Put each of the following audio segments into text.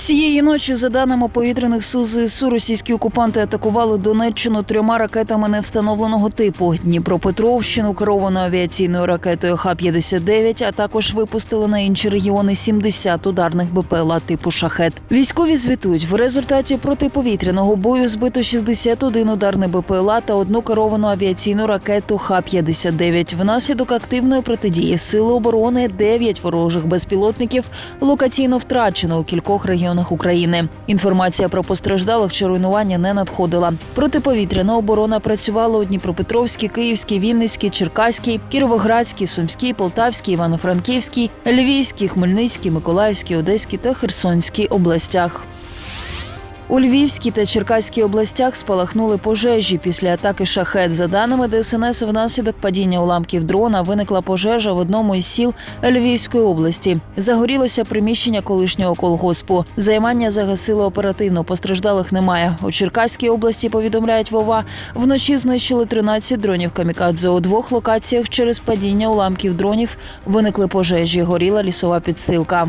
Цієї ночі, за даними повітряних сил ЗСУ, російські окупанти атакували Донеччину трьома ракетами невстановленого типу: Дніпропетровщину керованою авіаційною ракетою Х-59, а також випустили на інші регіони 70 ударних БПЛА типу шахет. Військові звітують, в результаті протиповітряного бою збито 61 ударний БПЛА та одну керовану авіаційну ракету Х-59. Внаслідок активної протидії сили оборони 9 ворожих безпілотників локаційно втрачено у кількох регіонах України. Інформація про постраждалих чи руйнування не надходила. Протиповітряна оборона працювала у Дніпропетровській, Київській, Вінницькій, Черкаській, Кіровоградській, Сумській, Полтавській, Івано-Франківській, Львівській, Хмельницькій, Миколаївській, Одеській та Херсонській областях. У Львівській та Черкаській областях спалахнули пожежі після атаки шахет. За даними ДСНС, внаслідок падіння уламків дрона виникла пожежа в одному із сіл Львівської області. Загорілося приміщення колишнього колгоспу. Займання загасили оперативно. Постраждалих немає. У Черкаській області повідомляють Вова. Вночі знищили 13 дронів камікадзе. У двох локаціях через падіння уламків дронів виникли пожежі. Горіла лісова підстилка.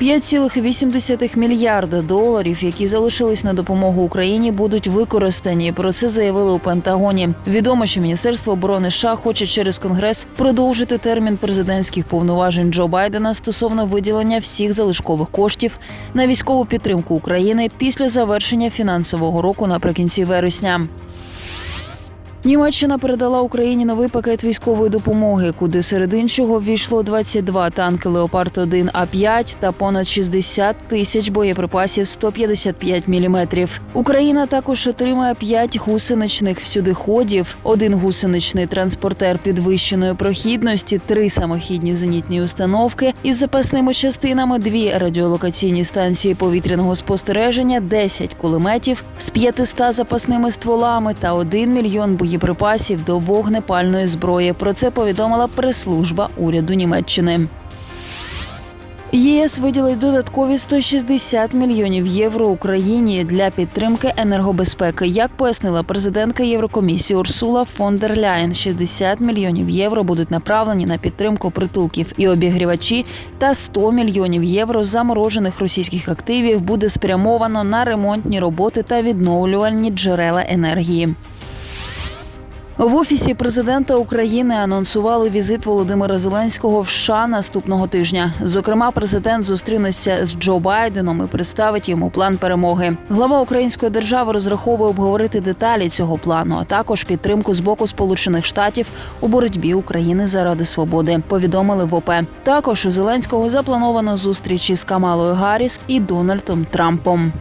5,8 мільярда доларів, які залишились на допомогу Україні, будуть використані. Про це заявили у Пентагоні. Відомо, що Міністерство оборони США хоче через конгрес продовжити термін президентських повноважень Джо Байдена стосовно виділення всіх залишкових коштів на військову підтримку України після завершення фінансового року наприкінці вересня. Німеччина передала Україні новий пакет військової допомоги, куди серед іншого ввійшло 22 танки Леопард 1 А 5 та понад 60 тисяч боєприпасів 155 мм. Україна також отримає 5 гусеничних всюдиходів, один гусеничний транспортер підвищеної прохідності, три самохідні зенітні установки із запасними частинами, дві радіолокаційні станції повітряного спостереження, 10 кулеметів з 500 запасними стволами та 1 мільйон боєприпасів до вогнепальної зброї. Про це повідомила прес-служба уряду Німеччини. ЄС виділить додаткові 160 мільйонів євро Україні для підтримки енергобезпеки. Як пояснила президентка Єврокомісії Урсула фон дер Ляєн, 60 мільйонів євро будуть направлені на підтримку притулків і обігрівачі, та 100 мільйонів євро заморожених російських активів буде спрямовано на ремонтні роботи та відновлювальні джерела енергії. В офісі президента України анонсували візит Володимира Зеленського в США наступного тижня. Зокрема, президент зустрінеться з Джо Байденом і представить йому план перемоги. Глава української держави розраховує обговорити деталі цього плану, а також підтримку з боку Сполучених Штатів у боротьбі України заради свободи. Повідомили в ОП. Також у Зеленського заплановано зустрічі з Камалою Гарріс і Дональдом Трампом.